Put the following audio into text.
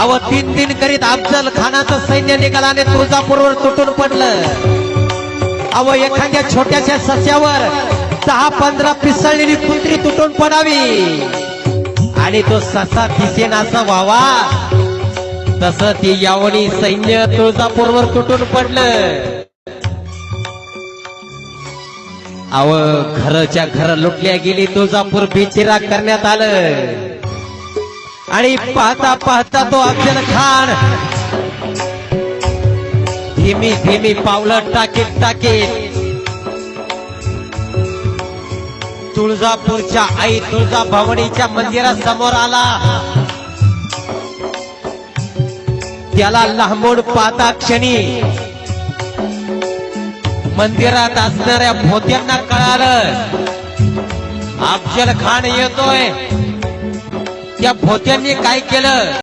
अव तीन तीन करीत अफजल खानाचं सैन्य निघाला आणि तुळजापूरवर तुटून पडलं. अव एखाद्या छोट्याशा सस्यावर दहा पंधरा पिसळलेली कुत्री तुटून पडावी. आणि तो ससा दिसेन असा व्हावा तस ती यावणी सैन्य तुळजापूरवर तुटून पडलं. अव घरच्या घर लुटल्या गेली तुळजापूर बिचिरा करण्यात आलं. आणि पाहता पाहता तो अफजल खान. धीमी धीमी पावलं टाकीत टाकीत. तुळजापूरच्या आई तुळजा भवानीच्या मंदिरासमोर आला. त्याला लांबून पाहता क्षणी. मंदिरात असणाऱ्या भोत्यांना कळालं. अफजल खान येतोय. त्या भोत्यांनी काय केलं?